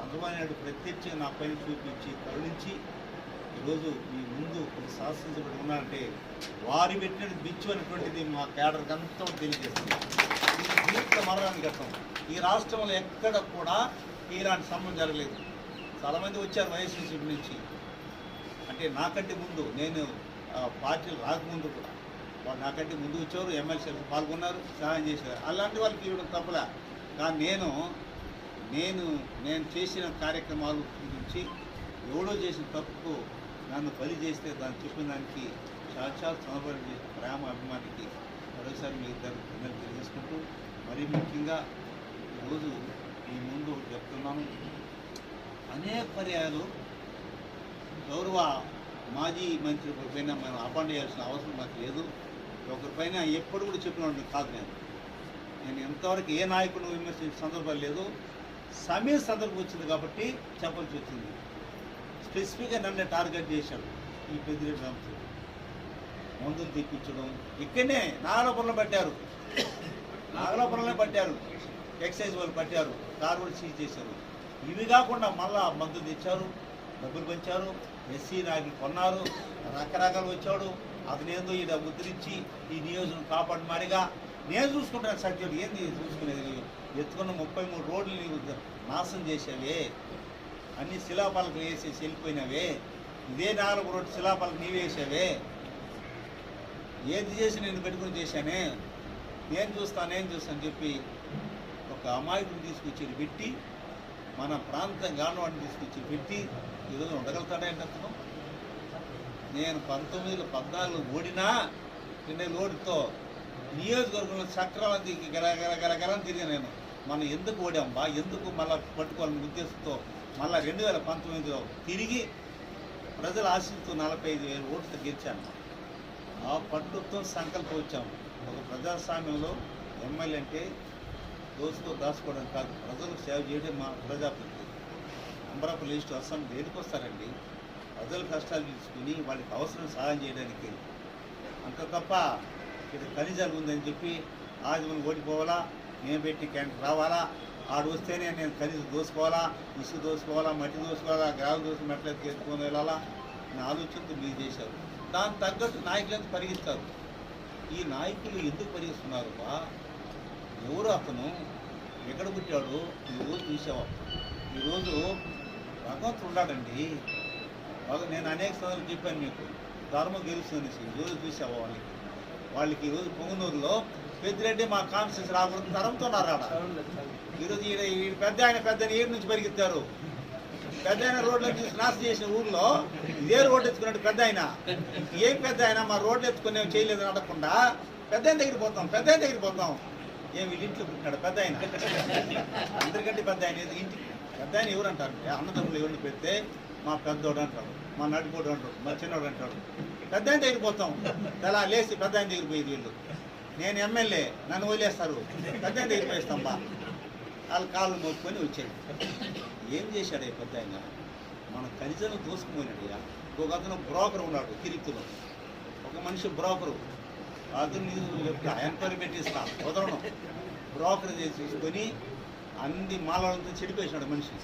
చంద్రబాబు నాయుడు ప్రత్యక్షంగా నా పైన చూపించి కరుణించి ఈరోజు మీ ముందు శాసించబడి ఉన్నారంటే వారి పెట్టిన బిచ్చు అనేటువంటిది మా కేడర్కి అంతా తెలియజేస్తుంది. ఇది జీవిత మరణానికి అర్థం ఈ రాష్ట్రంలో ఎక్కడ కూడా ఇలాంటి సంబంధం జరగలేదు. చాలామంది వచ్చారు వైఎస్సీసీపీ నుంచి. అంటే నాకంటే ముందు నేను పార్టీలు రాకముందు కూడా. వాళ్ళు నాకంటే ముందు వచ్చారు ఎమ్మెల్సీలు పాల్గొన్నారు సహాయం చేశారు. అలాంటి వాళ్ళకి ఇవ్వడం తప్పలే. కానీ నేను నేను నేను చేసిన కార్యక్రమాలు గురించి ఎవడో చేసిన తప్పుకు నన్ను బలి చేస్తే దాన్ని చెప్పిన దానికి సాక్షాత్ చంద్రబాబు చేసిన ప్రేమ అభిమానికి మరోసారి మీ ఇద్దరు ధన్యవాదాలు తెలియజేసుకుంటూ మరీ ముఖ్యంగా ఈరోజు మీ ముందు చెప్తున్నాను. అనేక పర్యాయాలు గౌరవ మాజీ మంత్రి పైన మనం అపాయింట్ చేయాల్సిన అవసరం నాకు లేదు. ఒకరిపైన ఎప్పుడు కూడా చెప్పిన కాదు నేను. నేను ఎంతవరకు ఏ నాయకుడు విమర్శించిన సందర్భాలు లేదు. సమయ సందర్భం వచ్చింది కాబట్టి చెప్పాల్సి వచ్చింది. స్పెసిఫిక్గా నన్ను టార్గెట్ చేశాడు ఈ పెద్దిరెడ్డి రామచంద్ర మందులు తెప్పించడం. ఇక్కడనే నాగలాపురంలో పట్టారు. నాగలాపురంలో పట్టారు. ఎక్సైజ్ వాళ్ళు పట్టారు. కారు సీజ్ చేశారు. ఇవి కాకుండా మళ్ళా మందులు తెచ్చారు. డబ్బులు పంచారు. ఎస్సీ నాయకులు కొన్నారు. రకరకాలు వచ్చాడు. అతనేందో ఈ ముద్రించి ఈ నియోజకం కాపాడు మారిగా నేను చూసుకుంటాను సత్యుడు ఏంది చూసుకునేది నీవు? ఎత్తుకున్న ముప్పై మూడు రోడ్లు నీవు నాశనం చేసావే అన్ని శిలాపాలకు వేసేసి వెళ్ళిపోయినావే. ఇదే నాలుగు రోడ్డు శిలాపాలకు నీవే వేసావే. ఏది చేసి నేను పెట్టుకుని చేశానే. నేను చూస్తా నేను చూస్తాను చెప్పి ఒక అమాయకుని తీసుకొచ్చి పెట్టి మన ప్రాంతం గానవాడిని తీసుకొచ్చి పెట్టి ఈరోజు ఉండగలుగుతాడేంటి అతను? నేను పంతొమ్మిది పద్నాలుగు ఓడినా నిన్న ఓడితో నియోజకవర్గంలో చక్రాలను గలగలగలగలని తిరిగి నేను. మనం ఎందుకు ఓడాంబా ఎందుకు మళ్ళీ పట్టుకోవాలనే ఉద్దేశంతో మళ్ళీ రెండు వేల పంతొమ్మిదిలో తిరిగి ప్రజల ఆశిస్తూ నలభై ఐదు వేల ఓట్లతో గెలిచాను. ఆ పట్టుతో సంకల్పం వచ్చాము ఒక ప్రజాస్వామ్యంలో ఎమ్మెల్యే అంటే దోసుతో దాచుకోవడం కాదు ప్రజలకు సేవ చేయడం మా ప్రజాప్రతినిధి. అమరాపురం లిస్టు అస్సాం దేనికి వస్తారండి? ప్రజల కష్టాలు తీసుకుని వాళ్ళకి అవసరం సహాయం చేయడానికి. అంత తప్ప ఇది ఖనిజాలు ఉందని చెప్పి ఆదిమని ఓడిపోవాలా? నేను పెట్టి క్యాంటీన్ రావాలా? ఆడు వస్తేనే నేను ఖనిజం దోసుకోవాలా? ఇసు దోసుకోవాలా? మట్టి దోసుకోవాలా? గ్రావు దోసుకు మెట్లెత్తి ఎత్తుకొని వెళ్ళాలా? నా ఆలోచనతో మీరు చేశారు. దానికి తగ్గట్టు నాయకులంతా పరిగిస్తారు ఈ నాయకులు ఎందుకు పరిగిస్తున్నారు బా ఎవరు అతను? ఎక్కడ పుట్టాడు? ఈరోజు చూసావా? ఈరోజు భగవంతుడు ఉన్నాడండి. బాగా నేను అనేక సార్లు చెప్పాను మీకు. ధర్మం గెలుస్తుంది ఈరోజు చూసావా వాళ్ళకి? వాళ్ళకి ఈరోజు పొంగునూరులో పెద్దిరెడ్డి మా కాన్స్టిట్యూన్స్ రాకూడదు తరంతో ఉన్నారు ఈరోజు ఈడ ఈ పెద్ద ఆయన పెద్ద ఏడు నుంచి పరిగెత్తారు. పెద్ద ఆయన రోడ్లో తీసి నాశనం చేసిన ఊర్లో ఇదే రోడ్డు ఎత్తుకున్నాడు పెద్ద ఆయన. ఏం పెద్ద ఆయన? మా రోడ్లు ఎత్తుకునే చేయలేదు అడగకుండా పెద్ద ఆయన పోతాం పెద్ద ఆయన దగ్గరికి పోతాం. ఏం వీళ్ళ ఇంట్లో పుట్టినాడు? పెద్ద ఆయన. అందరికంటే పెద్ద ఆయన ఇంటి పెద్ద ఆయన ఎవరు అంటారు? అన్నదమ్ములు ఎవరిని పెడితే మా పెద్దోడు అంటాడు మా నడిపోడు అంటాడు మా చిన్నోడు అంటాడు. పెద్ద ఆయన దగ్గరికి పోతాం. అలా లేచి పెద్ద ఆయన దగ్గరికి పోయేది వీళ్ళు. నేను ఎమ్మెల్యే నన్ను వదిలేస్తారు. పెద్ద ఆయన దగ్గరికి పోయిస్తాం బా. వాళ్ళ కాళ్ళు మోపుకొని వచ్చాడు ఏం చేశాడు ఈ పెద్ద ఆయన మన ఖనిజాలు దోసుకుపోయినాడు ఒక అతను బ్రోకర్ ఉన్నాడు తిరుపతిలో ఒక మనిషి బ్రోకరు. అతను చెప్తా ఎంక్వైరీ పెట్టిస్తా. వదలను బ్రోకర్ చేసి తీసుకొని అన్ని మాలలతో చెడిపేసినాడు మనిషి.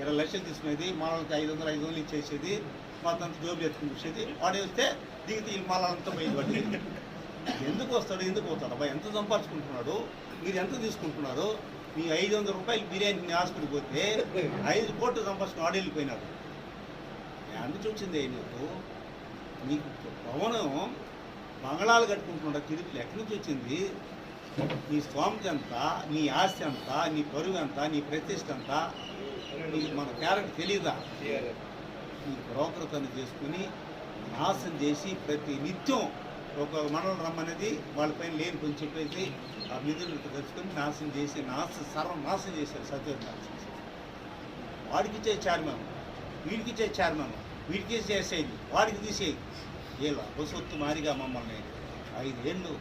ఇరవై లక్షలు తీసుకునేది మాలకి ఐదు వందలు ఐదు వందలు ఇచ్చేసేది మొత్తం జోబు ఎత్తుకుని వచ్చేది వాడు వస్తే దిగితే ఈ మాలంతా పోయింది వాడి ఎందుకు వస్తాడు ఎందుకు పోతాడు? అబ్బాయి ఎంత సంపాదించుకుంటున్నాడు? మీరు ఎంత తీసుకుంటున్నారు? మీ ఐదు వందల రూపాయలు బిర్యానీ హాస్పిటల్ పోతే ఐదు కోట్లు సంపాదించుకుని వాడు వెళ్ళిపోయినాడు. అందుకు వచ్చింది నీకు నీకు భవనం బంగళాలు కట్టుకుంటున్నాడు? తిరుపతి ఎక్కడి నుంచి వచ్చింది? నీ స్తోమత ఎంత నీ ఆస్తి ఎంత నీ పరువు ఎంత నీ ప్రతిష్ట ఎంత నీ మన క్యారెక్టర్ తెలియదా ఈ బ్రోకర్ తను చేసుకుని నాశనం చేసి ప్రతి నిత్యం ఒక మనల్ని రమ్మనేది వాళ్ళపైన లేని కొంచెం చెప్పేసి ఆ నిధులు తెచ్చుకొని నాశనం చేసి నాశ సర్వం నాశనం చేశారు సత్యం నాశనం వాడికి ఇచ్చే చైర్మన్ వీడికి ఇచ్చే చైర్మన్ వీడికి చేసేది వాడికి తీసేది వీళ్ళు అపసొత్తు మారిగా మమ్మల్ని ఐదేళ్ళు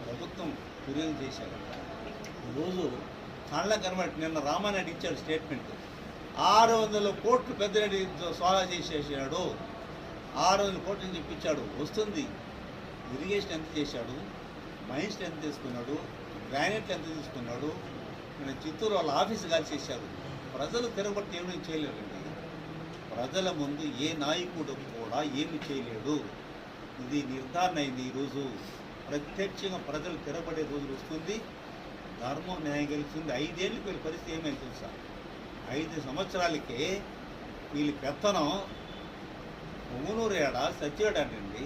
ప్రభుత్వం ఫిర్యాదు చేశారు. ఈరోజు కళ్ళ కనబడి నిన్న రామారెడ్డి ఇచ్చాడు స్టేట్మెంట్ ఆరు వందల కోట్లు పెద్దరెడ్డి సోదా చేసేసాడు. ఆరు వందల కోట్లు చెప్పించాడు వస్తుంది. ఇరిగేషన్ ఎంత చేశాడు? మైన్స్ ఎంత తీసుకున్నాడు? గ్రానైట్లు ఎంత తీసుకున్నాడు? నేను చిత్తూరు వాళ్ళ ఆఫీస్ కాల్చేశారు ప్రజలు తిరగబట్టి ఏమీ చేయలేరండి. ప్రజల ముందు ఏ నాయకుడు కూడా ఏమి చేయలేడు. ఇది నిర్ధారణ అయింది ఈరోజు. ప్రత్యక్షంగా ప్రజలు తిరగబడే రోజు వస్తుంది. ధర్మం న్యాయం గెలుస్తుంది. ఐదేళ్ళకి వీళ్ళ పరిస్థితి ఏమైంది తెలుసా? ఐదు సంవత్సరాలకే వీళ్ళ పెత్తనం పొంగునూరు ఏడ? సత్యడానండి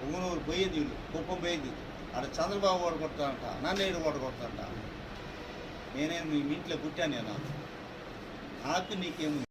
పొంగునూరు పోయేది వీళ్ళు. కుప్పం పోయేది. ఆడ చంద్రబాబు ఓడగొడతాడంట నన్నేడు ఓడగొడతాడంట నేనే మీ ఇంట్లో పుట్టాను నేను. నాకు నీకేమి